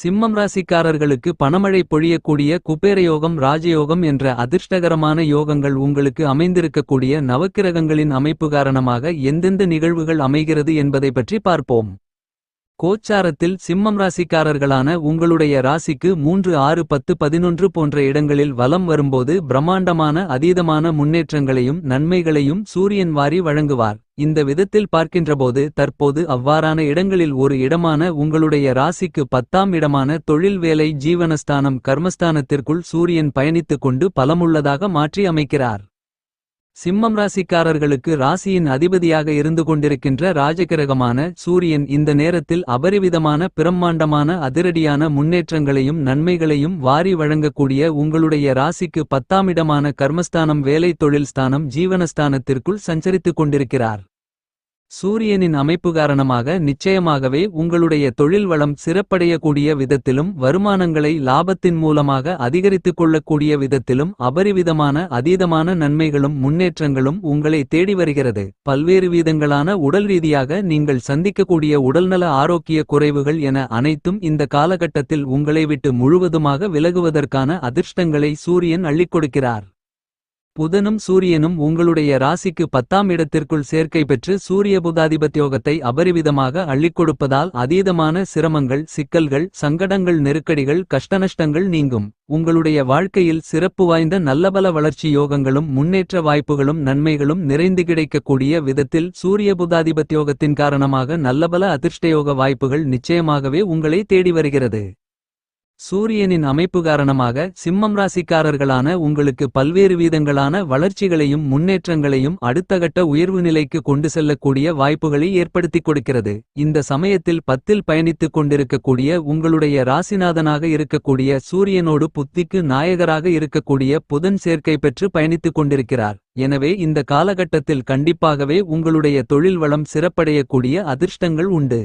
சிம்மம் ராசிக்காரர்களுக்கு பணமழை பொழியக்கூடிய குபேரயோகம் ராஜயோகம் என்ற அதிர்ஷ்டகரமான யோகங்கள் உங்களுக்கு அமைந்திருக்கக்கூடிய நவக்கிரகங்களின் அமைப்பு காரணமாக எந்தெந்த நிகழ்வுகள் அமைகிறது என்பதை பற்றி பார்ப்போம். கோச்சாரத்தில் சிம்மம் ராசிக்காரர்களான உங்களுடைய ராசிக்கு மூன்று ஆறு பத்து பதினொன்று போன்ற இடங்களில் வலம் வரும்போது பிரம்மாண்டமான அதீதமான முன்னேற்றங்களையும் நன்மைகளையும் சூரியன் வாரி வழங்குவார். இந்த விதத்தில் பார்க்கின்றபோது தற்போது அவ்வாறான இடங்களில் ஒரு இடமான உங்களுடைய ராசிக்கு பத்தாம் இடமான தொழில் வேலை ஜீவனஸ்தானம் கர்மஸ்தானத்திற்குள் சூரியன் பயணித்துக் கொண்டு பலமுள்ளதாக மாற்றி அமைக்கிறார். சிம்மம் ராசிக்காரர்களுக்கு ராசியின் அதிபதியாக இருந்து கொண்டிருக்கின்ற ராஜகிரகமான சூரியன் இந்த நேரத்தில் அபரிவிதமான பிரம்மாண்டமான அதிரடியான முன்னேற்றங்களையும் நன்மைகளையும் வாரி வழங்கக்கூடிய உங்களுடைய ராசிக்கு பத்தாமிடமான கர்மஸ்தானம் வேலை தொழில் ஸ்தானம் ஜீவனஸ்தானத்திற்குள் சஞ்சரித்துக் கொண்டிருக்கிறார். சூரியனின் அமைப்பு காரணமாக நிச்சயமாகவே உங்களுடைய தொழில் வளம் சிறப்படையக்கூடிய விதத்திலும் வருமானங்களை லாபத்தின் மூலமாக அதிகரித்துக் கொள்ளக்கூடிய விதத்திலும் அபரிவிதமான அதீதமான நன்மைகளும் முன்னேற்றங்களும் உங்களை தேடி வருகிறது. பல்வேறு விதங்களான உடல் ரீதியாக நீங்கள் சந்திக்கக்கூடிய உடல்நல ஆரோக்கிய குறைவுகள் என அனைத்தும் இந்த காலகட்டத்தில் உங்களை விட்டு முழுவதுமாக விலகுவதற்கான அதிர்ஷ்டங்களை சூரியன் அள்ளிக் கொடுக்கிறார். புதனும் சூரியனும் உங்களுடைய ராசிக்கு பத்தாம் இடத்திற்குள் சேர்க்கை பெற்று சூரிய புதாதிபத்தியோகத்தை அபரிவிதமாக அள்ளிக்கொடுப்பதால் அதீதமான சிரமங்கள் சிக்கல்கள் சங்கடங்கள் நெருக்கடிகள் கஷ்டநஷ்டங்கள் நீங்கும். உங்களுடைய வாழ்க்கையில் சிறப்பு வாய்ந்த நல்லபல வளர்ச்சி யோகங்களும் முன்னேற்ற வாய்ப்புகளும் நன்மைகளும் நிறைந்து கிடைக்கக்கூடிய விதத்தில் சூரிய புதாதிபத்தியோகத்தின் காரணமாக நல்லபல அதிர்ஷ்டயோக வாய்ப்புகள் நிச்சயமாகவே உங்களை தேடி வருகிறது. சூரியனின் அமைப்பு காரணமாக சிம்மம் ராசிக்காரர்களான உங்களுக்கு பல்வேறு வீதங்களான வளர்ச்சிகளையும் முன்னேற்றங்களையும் அடுத்தகட்ட உயர்வு நிலைக்கு கொண்டு செல்லக்கூடிய வாய்ப்புகளை ஏற்படுத்திக் கொடுக்கிறது. இந்த சமயத்தில் பத்தில் பயணித்துக் கொண்டிருக்கக்கூடிய உங்களுடைய ராசிநாதனாக இருக்கக்கூடிய சூரியனோடு புத்திக்கு நாயகராக இருக்கக்கூடிய புதன் சேர்க்கை பெற்று பயணித்துக் கொண்டிருக்கிறார். எனவே இந்த காலகட்டத்தில் கண்டிப்பாகவே உங்களுடைய தொழில் வளம் சிறப்படையக்கூடிய அதிர்ஷ்டங்கள் உண்டு.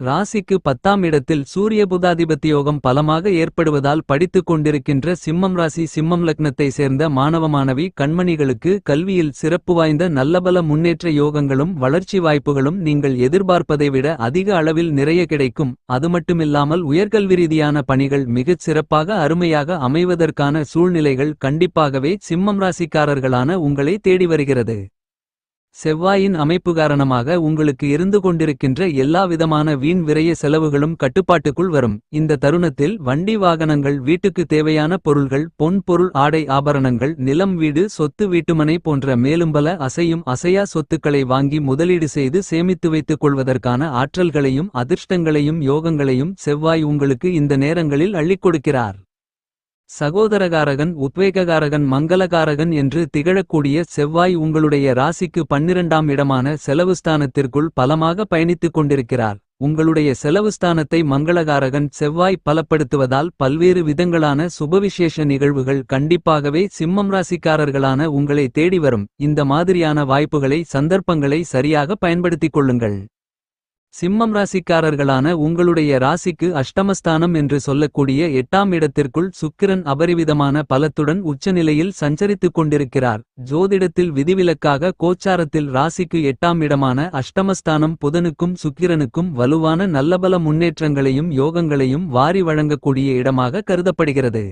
ராசிக்கு பத்தாம் இடத்தில் சூரிய புதாதிபத்தியோகம் பலமாக ஏற்படுவதால் படித்துக் கொண்டிருக்கின்ற சிம்மம் ராசி சிம்மம் லக்னத்தை சேர்ந்த மாணவ மாணவி கண்மணிகளுக்கு கல்வியில் சிறப்பு வாய்ந்த நல்லபல முன்னேற்ற யோகங்களும் வளர்ச்சி வாய்ப்புகளும் நீங்கள் எதிர்பார்ப்பதை விட அதிக அளவில் நிறைய கிடைக்கும். அது மட்டுமில்லாமல் உயர்கல்வி ரீதியான பணிகள் மிகச் சிறப்பாக அருமையாக அமைவதற்கான சூழ்நிலைகள் கண்டிப்பாகவே சிம்மம் ராசிக்காரர்களான உங்களை தேடி வருகிறது. செவ்வாயின் அமைப்பு காரணமாக உங்களுக்கு இருந்து கொண்டிருக்கின்ற எல்லா விதமான வீண் விரைய செலவுகளும் கட்டுப்பாட்டுக்குள் வரும். இந்த தருணத்தில் வண்டி வாகனங்கள் வீட்டுக்கு தேவையான பொருள்கள் பொன் பொருள் ஆடை ஆபரணங்கள் நிலம் வீடு சொத்து வீட்டுமனை போன்ற மேலும்பல அசையும் அசையா சொத்துக்களை வாங்கி முதலீடு செய்து சேமித்து வைத்துக் கொள்வதற்கான ஆற்றல்களையும் அதிர்ஷ்டங்களையும் யோகங்களையும் செவ்வாய் உங்களுக்கு இந்த நேரங்களில் அள்ளிக் கொடுக்கிறார். சகோதரகாரகன் உத்வேககாரகன் மங்களகாரகன் என்று திகழக்கூடிய செவ்வாய் உங்களுடைய ராசிக்கு பன்னிரண்டாம் இடமான செலவுஸ்தானத்திற்குள் பலமாக பயணித்துக் கொண்டிருக்கிறார். உங்களுடைய செலவுஸ்தானத்தை மங்களகாரகன் செவ்வாய் பலப்படுத்துவதால் பல்வேறு விதங்களான சுபவிசேஷ நிகழ்வுகள் கண்டிப்பாகவே சிம்மம் ராசிக்காரர்களான உங்களை தேடி வரும். இந்த மாதிரியான வாய்ப்புகளை சந்தர்ப்பங்களை சரியாக பயன்படுத்திக் கொள்ளுங்கள். சிம்மம் ராசிக்காரர்களான உங்களுடைய ராசிக்கு அஷ்டமஸ்தானம் என்று சொல்லக்கூடிய எட்டாம் இடத்திற்குள் சுக்கிரன் அபரிவிதமான பலத்துடன் உச்சநிலையில் சஞ்சரித்துக் கொண்டிருக்கிறார். ஜோதிடத்தில் விதிவிலக்காக கோச்சாரத்தில் ராசிக்கு எட்டாம் இடமான அஷ்டமஸ்தானம் புதனுக்கும் சுக்கிரனுக்கும் வலுவான நல்லபல முன்னேற்றங்களையும் யோகங்களையும் வாரி வழங்கக்கூடிய இடமாக கருதப்படுகிறது.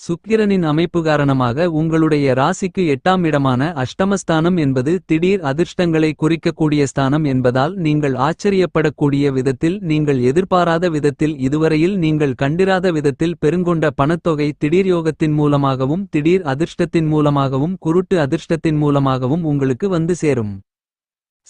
சுக்கிரனின் அமைப்பு காரணமாக உங்களுடைய ராசிக்கு எட்டாம் இடமான அஷ்டமஸ்தானம் என்பது திடீர் அதிர்ஷ்டங்களை குறிக்கக்கூடிய ஸ்தானம் என்பதால் நீங்கள் ஆச்சரியப்படக்கூடிய விதத்தில் நீங்கள் எதிர்பாராத விதத்தில் இதுவரையில் நீங்கள் கண்டிராத விதத்தில் பெருங்கொண்ட பணத்தொகை திடீர் யோகத்தின் மூலமாகவும் திடீர் அதிர்ஷ்டத்தின் மூலமாகவும் குருட்டு அதிர்ஷ்டத்தின் மூலமாகவும் உங்களுக்கு வந்து சேரும்.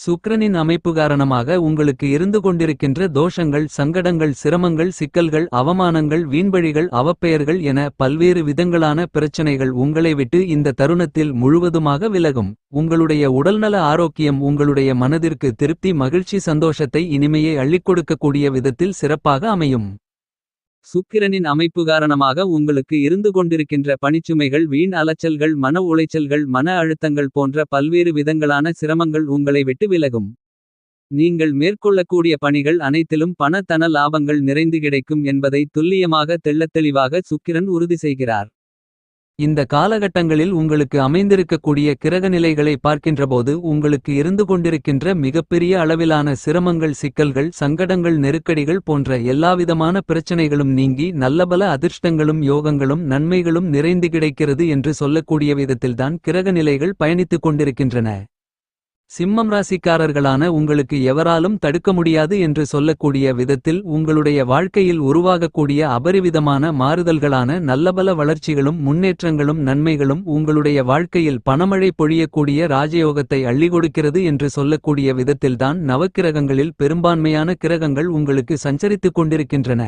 சுக்கிரனின் அமைப்பு காரணமாக உங்களுக்கு இருந்து கொண்டிருக்கின்ற தோஷங்கள் சங்கடங்கள் சிரமங்கள் சிக்கல்கள் அவமானங்கள் வீண்வழிகள் அவப்பெயர்கள் என பல்வேறு விதங்களான பிரச்சனைகள் உங்களை விட்டு இந்த தருணத்தில் முழுவதுமாக விலகும். உங்களுடைய உடல்நல ஆரோக்கியம் உங்களுடைய மனதிற்கு திருப்தி மகிழ்ச்சி சந்தோஷத்தை இனிமையை அள்ளிக் கொடுக்கக்கூடிய விதத்தில் சிறப்பாக அமையும். சுக்கிரனின் அமைப்பு காரணமாக உங்களுக்கு இருந்து கொண்டிருக்கின்ற பணிச்சுமைகள் வீண் அலைச்சல்கள் மன உளைச்சல்கள் மன அழுத்தங்கள் போன்ற பல்வேறு விதங்களான சிரமங்கள் உங்களை விட்டு விலகும். நீங்கள் மேற்கொள்ளக்கூடிய பணிகள் அனைத்திலும் பண தன லாபங்கள் நிறைந்து கிடைக்கும் என்பதை துல்லியமாக தெள்ளத்தெளிவாக சுக்கிரன் உறுதி செய்கிறார். இந்த காலகட்டங்களில் உங்களுக்கு அமைந்திருக்கக்கூடிய கிரகநிலைகளை பார்க்கின்றபோது உங்களுக்கு இருந்து கொண்டிருக்கின்ற மிகப்பெரிய அளவிலான சிரமங்கள் சிக்கல்கள் சங்கடங்கள் நெருக்கடிகள் போன்ற எல்லாவிதமான பிரச்சனைகளும் நீங்கி நல்லபல அதிர்ஷ்டங்களும் யோகங்களும் நன்மைகளும் நிறைந்து கிடைக்கிறது என்று சொல்லக்கூடிய விதத்தில்தான் கிரகநிலைகள் பயணித்துக் கொண்டிருக்கின்றன. சிம்மம் ராசிக்காரர்களான உங்களுக்கு எவராலும் தடுக்க முடியாது என்று சொல்லக்கூடிய விதத்தில் உங்களுடைய வாழ்க்கையில் உருவாகக்கூடிய அபரிவிதமான மாறுதல்களான நல்லபல வளர்ச்சிகளும் முன்னேற்றங்களும் நன்மைகளும் உங்களுடைய வாழ்க்கையில் பணமழை பொழியக்கூடிய ராஜயோகத்தை அள்ளிகொடுக்கிறது என்று சொல்லக்கூடிய விதத்தில்தான் நவக்கிரகங்களில் பெரும்பான்மையான கிரகங்கள் உங்களுக்கு சஞ்சரித்துக் கொண்டிருக்கின்றன.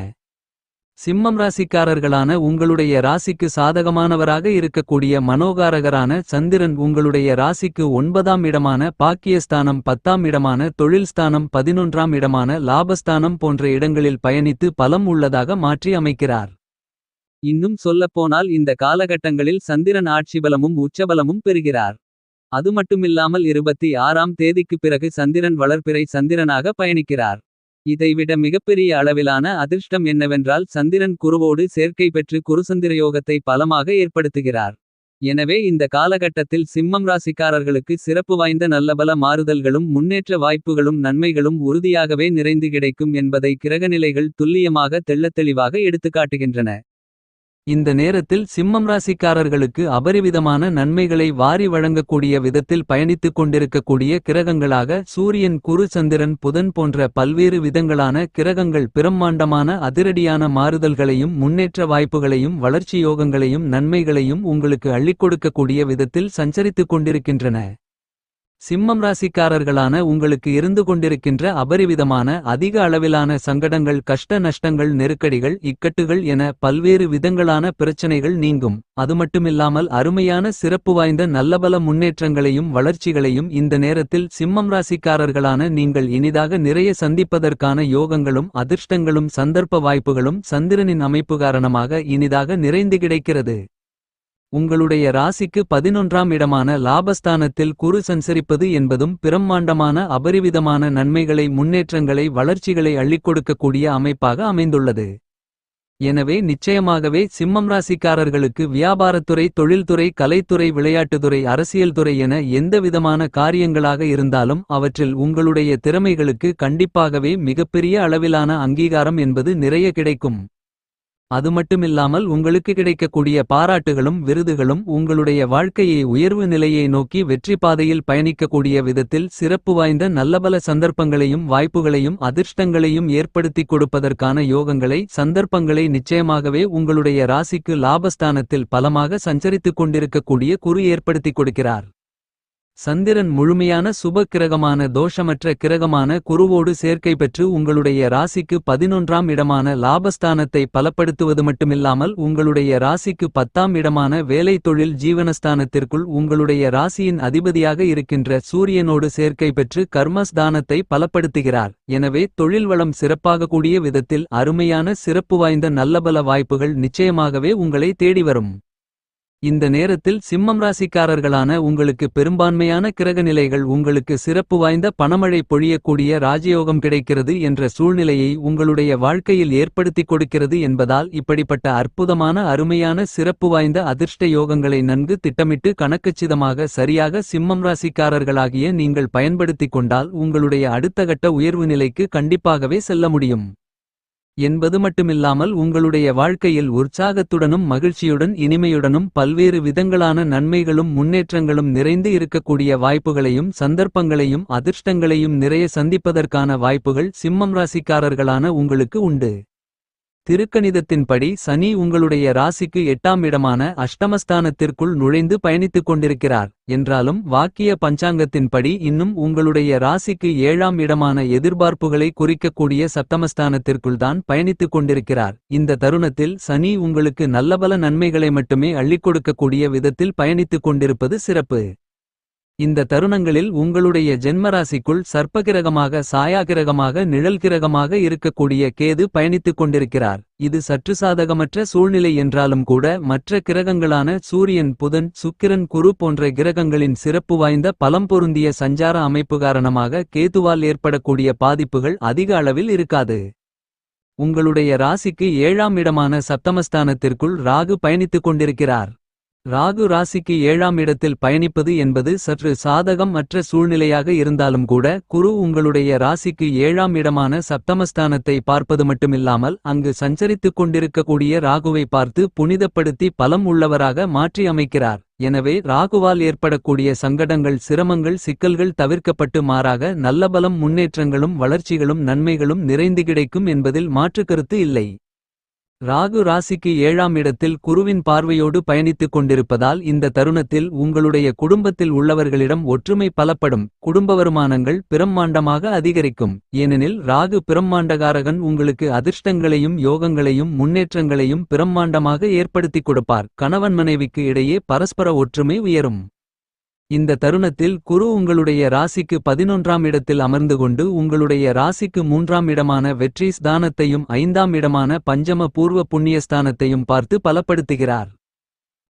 சிம்மம் ராசிக்காரர்களான உங்களுடைய ராசிக்கு சாதகமானவராக இருக்கக்கூடிய மனோகாரகரான சந்திரன் உங்களுடைய ராசிக்கு ஒன்பதாம் இடமான பாக்கியஸ்தானம் பத்தாம் இடமான தொழில் ஸ்தானம் பதினொன்றாம் இடமான லாபஸ்தானம் போன்ற இடங்களில் பயணித்து பலம் உள்ளதாக மாற்றி அமைக்கிறார். இன்னும் சொல்லப்போனால் இந்த காலகட்டங்களில் சந்திரன் ஆட்சிபலமும் உச்சபலமும் பெறுகிறார். அது மட்டுமில்லாமல் இருபத்தி ஆறாம் தேதிக்கு பிறகு சந்திரன் வளர்ப்பிறை சந்திரனாக பயணிக்கிறார். இதைவிட மிகப்பெரிய அளவிலான அதிர்ஷ்டம் என்னவென்றால் சந்திரன் குருவோடு சேர்க்கை பெற்று குருசந்திரயோகத்தை பலமாக ஏற்படுத்துகிறார். எனவே இந்த காலகட்டத்தில் சிம்மம் ராசிக்காரர்களுக்கு சிறப்பு வாய்ந்த நல்லபல மாறுதல்களும் முன்னேற்ற வாய்ப்புகளும் நன்மைகளும் உறுதியாகவே நிறைந்து கிடைக்கும் என்பதை கிரகநிலைகள் துல்லியமாக தெள்ளத்தெளிவாக எடுத்துக்காட்டுகின்றன. இந்த நேரத்தில் சிம்மம் ராசிக்காரர்களுக்கு அபரிவிதமான நன்மைகளை வாரி வழங்கக்கூடிய விதத்தில் பயணித்துக் கொண்டிருக்கக்கூடிய கிரகங்களாக சூரியன் குரு சந்திரன் புதன் போன்ற பல்வேறு விதங்களான கிரகங்கள் பிரம்மாண்டமான அதிரடியான மாறுதல்களையும் முன்னேற்ற வாய்ப்புகளையும் வளர்ச்சி யோகங்களையும் நன்மைகளையும் உங்களுக்கு அள்ளிக் கொடுக்கக்கூடிய விதத்தில் சஞ்சரித்துக் கொண்டிருக்கின்றன. சிம்மம் ராசிக்காரர்களான உங்களுக்கு இருந்து கொண்டிருக்கின்ற அபரிவிதமான அதிக அளவிலான சங்கடங்கள் கஷ்ட நஷ்டங்கள் நெருக்கடிகள் இக்கட்டுகள் என பல்வேறு விதங்களான பிரச்சனைகள் நீங்கும். அது மட்டுமில்லாமல் அருமையான சிறப்பு வாய்ந்த நல்லபல முன்னேற்றங்களையும் வளர்ச்சிகளையும் இந்த நேரத்தில் சிம்மம் ராசிக்காரர்களான நீங்கள் இனிதாக நிறைய சந்திப்பதற்கான யோகங்களும் அதிர்ஷ்டங்களும் சந்தர்ப்ப வாய்ப்புகளும் சந்திரனின் அமைப்பு காரணமாக இனிதாக நிறைந்து கிடைக்கிறது. உங்களுடைய ராசிக்கு பதினொன்றாம் இடமான லாபஸ்தானத்தில் குரு சஞ்சரிப்பது என்பதும் பிரம்மாண்டமான அபரிவிதமான நன்மைகளை முன்னேற்றங்களை வளர்ச்சிகளை அள்ளிக் கொடுக்கக்கூடிய அமைப்பாக அமைந்துள்ளது. எனவே நிச்சயமாகவே சிம்மம் ராசிக்காரர்களுக்கு வியாபாரத்துறை தொழில்துறை கலைத்துறை விளையாட்டுத்துறை அரசியல்துறை என எந்தவிதமான காரியங்களாக இருந்தாலும் அவற்றில் உங்களுடைய திறமைகளுக்கு கண்டிப்பாகவே மிகப்பெரிய அளவிலான அங்கீகாரம் என்பது நிறைய கிடைக்கும். அது மட்டுமில்லாமல் உங்களுக்கு கிடைக்கக்கூடிய பாராட்டுகளும் விருதுகளும் உங்களுடைய வாழ்க்கையை உயர்வு நிலையை நோக்கி வெற்றி பாதையில் பயணிக்கக்கூடிய விதத்தில் சிறப்பு வாய்ந்த நல்லபல சந்தர்ப்பங்களையும் வாய்ப்புகளையும் அதிர்ஷ்டங்களையும் ஏற்படுத்திக் கொடுப்பதற்கான யோகங்களை சந்தர்ப்பங்களை நிச்சயமாகவே உங்களுடைய ராசிக்கு லாபஸ்தானத்தில் பலமாக சஞ்சரித்துக் கொண்டிருக்கக்கூடிய குரு ஏற்படுத்திக் கொடுக்கிறார். சந்திரன் முழுமையான சுப கிரகமான தோஷமற்ற கிரகமான குருவோடு சேர்க்கை பெற்று உங்களுடைய ராசிக்கு பதினொன்றாம் இடமான லாபஸ்தானத்தை பலப்படுத்துவது மட்டுமில்லாமல் உங்களுடைய ராசிக்கு பத்தாம் இடமான வேலை தொழில் ஜீவனஸ்தானத்திற்குள் உங்களுடைய ராசியின் அதிபதியாக இருக்கின்ற சூரியனோடு சேர்க்கை பெற்று கர்மஸ்தானத்தை பலப்படுத்துகிறார். எனவே தொழில் வளம் சிறப்பாக கூடிய விதத்தில் அருமையான சிறப்பு வாய்ந்த நல்லபல வாய்ப்புகள் நிச்சயமாகவே உங்களை தேடி வரும். இந்த நேரத்தில் சிம்மம் ராசிக்காரர்களான உங்களுக்கு பெரும்பான்மையான கிரகநிலைகள் உங்களுக்கு சிறப்பு வாய்ந்த பணமழை பொழியக்கூடிய ராஜயோகம் கிடைக்கிறது என்ற சூழ்நிலையை உங்களுடைய வாழ்க்கையில் ஏற்படுத்திக் கொடுக்கிறது என்பதால் இப்படிப்பட்ட அற்புதமான அருமையான சிறப்பு வாய்ந்த அதிர்ஷ்ட யோகங்களை நன்கு திட்டமிட்டு கணக்குச்சிதமாக சரியாக சிம்மம் ராசிக்காரர்களாகிய நீங்கள் பயன்படுத்திக் கொண்டால் உங்களுடைய அடுத்த கட்ட உயர்வு நிலைக்கு கண்டிப்பாகவே செல்ல முடியும். என்பது மட்டுமில்லாமல் உங்களுடைய வாழ்க்கையில் உற்சாகத்துடனும் மகிழ்ச்சியுடன் இனிமையுடனும் பல்வேறு விதங்களான நன்மைகளும் முன்னேற்றங்களும் நிறைந்து இருக்கக்கூடிய வாய்ப்புகளையும் சந்தர்ப்பங்களையும் அதிர்ஷ்டங்களையும் நிறைய சந்திப்பதற்கான வாய்ப்புகள் சிம்மம் ராசிக்காரர்களான உங்களுக்கு உண்டு. திருக்கணிதத்தின்படி சனி உங்களுடைய ராசிக்கு எட்டாம் இடமான அஷ்டமஸ்தானத்திற்குள் நுழைந்து பயணித்துக் கொண்டிருக்கிறார். என்றாலும் வாக்கிய பஞ்சாங்கத்தின்படி இன்னும் உங்களுடைய ராசிக்கு ஏழாம் இடமான எதிர்பார்ப்புகளை குறிக்கக்கூடிய சப்தமஸ்தானத்திற்குள் தான் பயணித்துக் கொண்டிருக்கிறார். இந்த தருணத்தில் சனி உங்களுக்கு நல்லபல நன்மைகளை மட்டுமே அள்ளிக் கொடுக்கக்கூடிய விதத்தில் பயணித்துக் கொண்டிருப்பது சிறப்பு. இந்த தருணங்களில் உங்களுடைய ஜென்மராசிக்குள் சர்ப்பகிரகமாக சாயாகிரகமாக நிழல்கிரகமாக இருக்கக்கூடிய கேது பயணித்துக் கொண்டிருக்கிறார். இது சற்று சாதகமற்ற சூழ்நிலை என்றாலும் கூட மற்ற கிரகங்களான சூரியன் புதன் சுக்கிரன் குரு போன்ற கிரகங்களின் சிறப்பு வாய்ந்த பலம் பொருந்திய சஞ்சார அமைப்பு காரணமாக கேதுவால் ஏற்படக்கூடிய பாதிப்புகள் அதிக அளவில் இருக்காது. உங்களுடைய ராசிக்கு ஏழாம் இடமான சப்தமஸ்தானத்திற்குள் ராகு பயணித்துக் கொண்டிருக்கிறார். ராகு ராசிக்கு ஏழாம் இடத்தில் பயணிப்பது என்பது சற்று சாதகம் அற்ற சூழ்நிலையாக இருந்தாலும் கூட குரு உங்களுடைய ராசிக்கு ஏழாம் இடமான சப்தமஸ்தானத்தை பார்ப்பது மட்டுமில்லாமல் அங்கு சஞ்சரித்துக் கொண்டிருக்கக்கூடிய ராகுவை பார்த்து புனிதப்படுத்தி பலம் உள்ளவராக மாற்றி அமைக்கிறார். எனவே ராகுவால் ஏற்படக்கூடிய சங்கடங்கள் சிரமங்கள் சிக்கல்கள் தவிர்க்கப்பட்டு மாறாக நல்ல பலம் முன்னேற்றங்களும் வளர்ச்சிகளும் நன்மைகளும் நிறைந்து கிடைக்கும் என்பதில் மாற்று கருத்து இல்லை. ராகு ராசிக்கு ஏழாம் இடத்தில் குருவின் பார்வையோடு பயணித்துக் கொண்டிருப்பதால் இந்த தருணத்தில் உங்களுடைய குடும்பத்தில் உள்ளவர்களிடம் ஒற்றுமை பலப்படும். குடும்ப வருமானங்கள் பிரம்மாண்டமாக அதிகரிக்கும். ஏனெனில் ராகு பிரம்மாண்டகாரகன் உங்களுக்கு அதிர்ஷ்டங்களையும் யோகங்களையும் முன்னேற்றங்களையும் பிரம்மாண்டமாக ஏற்படுத்திக் கொடுப்பார். கணவன் மனைவிக்கு இடையே பரஸ்பர ஒற்றுமை உயரும். இந்த தருணத்தில் குரு உங்களுடைய ராசிக்கு பதினொன்றாம் இடத்தில் அமர்ந்து கொண்டு உங்களுடைய ராசிக்கு மூன்றாம் இடமான வெற்றி ஸ்தானத்தையும் ஐந்தாம் இடமான பஞ்சம பூர்வ புண்ணியஸ்தானத்தையும் பார்த்து பலப்படுத்துகிறார்.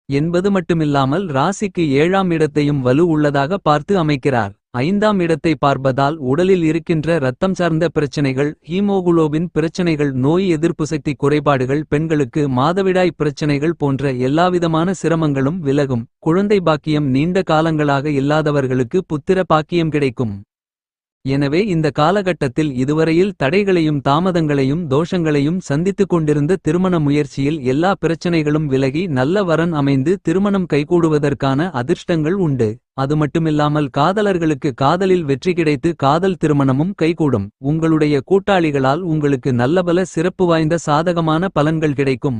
என்பது மட்டுமில்லாமல் ராசிக்கு ஏழாம் இடத்தையும் வலு உள்ளதாக பார்த்து அமைக்கிறார். ஐந்தாம் இடத்தை பார்ப்பதால் உடலில் இருக்கின்ற இரத்தம் சார்ந்த பிரச்சனைகள் ஹீமோகுளோபின் பிரச்சனைகள் நோய் எதிர்ப்பு சக்தி குறைபாடுகள் பெண்களுக்கு மாதவிடாய் பிரச்சனைகள் போன்ற எல்லாவிதமான சிரமங்களும் விலகும். குழந்தை பாக்கியம் நீண்ட காலங்களாக இல்லாதவர்களுக்கு புத்திர பாக்கியம் கிடைக்கும். எனவே இந்த காலகட்டத்தில் இதுவரையில் தடைகளையும் தாமதங்களையும் தோஷங்களையும் சந்தித்துக் கொண்டிருந்த திருமண முயற்சியில் எல்லா பிரச்சனைகளும் விலகி நல்ல வரன் அமைந்து திருமணம் கைகூடுவதற்கான அதிர்ஷ்டங்கள் உண்டு. அது மட்டுமில்லாமல் காதலர்களுக்கு காதலில் வெற்றி கிடைத்து காதல் திருமணமும் கைகூடும். உங்களுடைய கூட்டாளிகளால் உங்களுக்கு நல்லபல சிறப்பு வாய்ந்த சாதகமான பலன்கள் கிடைக்கும்.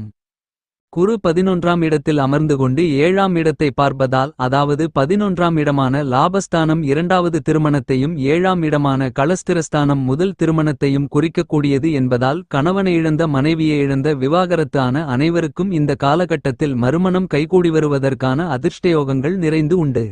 குரு பதினொன்றாம் இடத்தில் அமர்ந்து கொண்டு ஏழாம் இடத்தை பார்ப்பதால் அதாவது பதினொன்றாம் இடமான லாபஸ்தானம் இரண்டாவது திருமணத்தையும் ஏழாம் இடமான களஸ்திரஸ்தானம் முதல் திருமணத்தையும் குறிக்கக்கூடியது என்பதால் கணவனை இழந்த மனைவியை இழந்த விவாகரத்தான அனைவருக்கும் இந்த காலகட்டத்தில் மறுமணம் கைகூடி வருவதற்கான அதிர்ஷ்டயோகங்கள் நிறைந்து உண்டு.